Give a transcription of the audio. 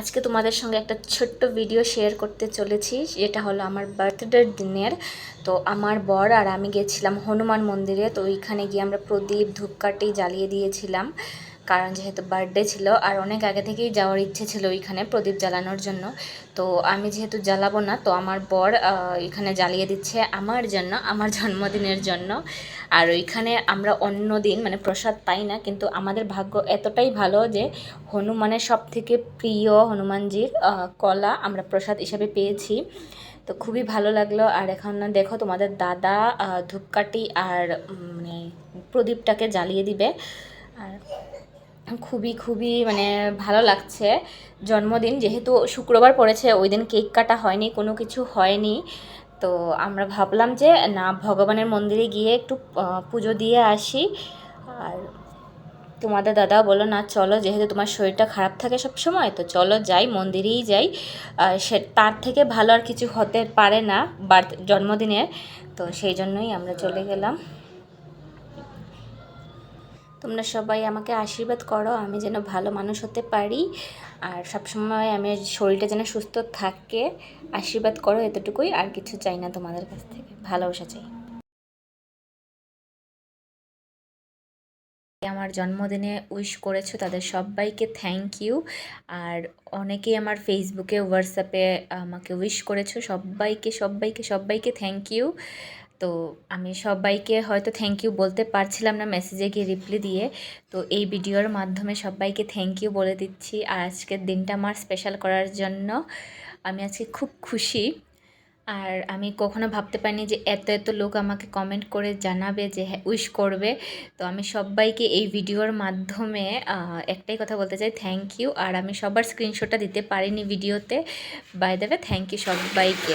আজকে তোমাদের সঙ্গে একটা ছোট্ট ভিডিও শেয়ার করতে চলেছি। এটা হলো আমার বার্থডের দিনের তো আমার বর আর আমি গেছিলাম হনুমান মন্দিরে। তো ওইখানে গিয়ে আমরা প্রদীপ ধূপকাঠি জ্বালিয়ে দিয়েছিলাম। কারণ যেহেতু বার্থডে ছিল আর অনেক আগে থেকেই যাওয়ার ইচ্ছে ছিল ওইখানে প্রদীপ জ্বালানোর জন্য। তো আমি যেহেতু জ্বালাবো না, তো আমার বর এখানে জ্বালিয়ে দিচ্ছে আমার জন্য, আমার জন্মদিনের জন্য। আর ওইখানে আমরা অন্য দিন মানে প্রসাদ পাই না, কিন্তু আমাদের ভাগ্য এতটাই ভালো যে হনুমানের সব থেকে প্রিয় হনুমানজির কলা আমরা প্রসাদ হিসাবে পেয়েছি। তো খুবই ভালো লাগল। আর এখন দেখো তোমাদের দাদা ধূপকাঠি আর মানে প্রদীপটাকে জ্বালিয়ে দিবে। আর খুবই খুবই মানে ভালো লাগছে। জন্মদিন যেহেতু শুক্রবার পড়েছে, ওই দিন কেক কাটা হয়নি, কোনো কিছু হয়নি। তো আমরা ভাবলাম যে না, ভগবানের মন্দিরে গিয়ে একটু পুজো দিয়ে আসি। আর তোমাদের দাদাও বলল, না, চলো, যেহেতু তোমার শরীরটা খারাপ থাকে সব সময় তো চলো যাই, মন্দিরেই যাই। সে, তার থেকে ভালো আর কিছু হতে পারে না বার্থ জন্মদিনে তো সেই জন্যই আমরা চলে গেলাম। তোমরা সবাই আমাকে আশীর্বাদ করো, আমি যেন ভালো মানুষ হতে পারি। আর সবসময় আমি শরীরটা যেন সুস্থ থাকে, আশীর্বাদ করো এতটুকুই, আর কিছু চাই না তোমাদের কাছ থেকে। ভালোবাসা চাই। আমার জন্মদিনে উইশ করেছ, তাদের সবাইকে থ্যাংক ইউ আর অনেকেই আমার ফেসবুকে হোয়াটসঅ্যাপে আমাকে উইশ করেছ, সবাইকে সবাইকে সবাইকে থ্যাংক ইউ তো আমি সবাইকে হয়তো থ্যাংক ইউ বলতে পারছিলাম না মেসেজে গিয়ে রিপ্লাই দিয়ে। তো এই ভিডিওর মাধ্যমে সবাইকে থ্যাংক ইউ বলে দিচ্ছি। আর আজকের দিনটা আমার স্পেশাল করার জন্য আমি আজকে খুব খুশি। আর আমি কখনো ভাবতে পারিনি যে এত এত লোক আমাকে কমেন্ট করে জানাবে, যে হ্যাঁ উইশ করবে। তো আমি সবাইকে এই ভিডিওর মাধ্যমে একটাই কথা বলতে চাই থ্যাংক ইউ আর আমি সবার স্ক্রিনশটটা দিতে পারিনি ভিডিওতে বাই দেবে থ্যাংক ইউ সবাইকে।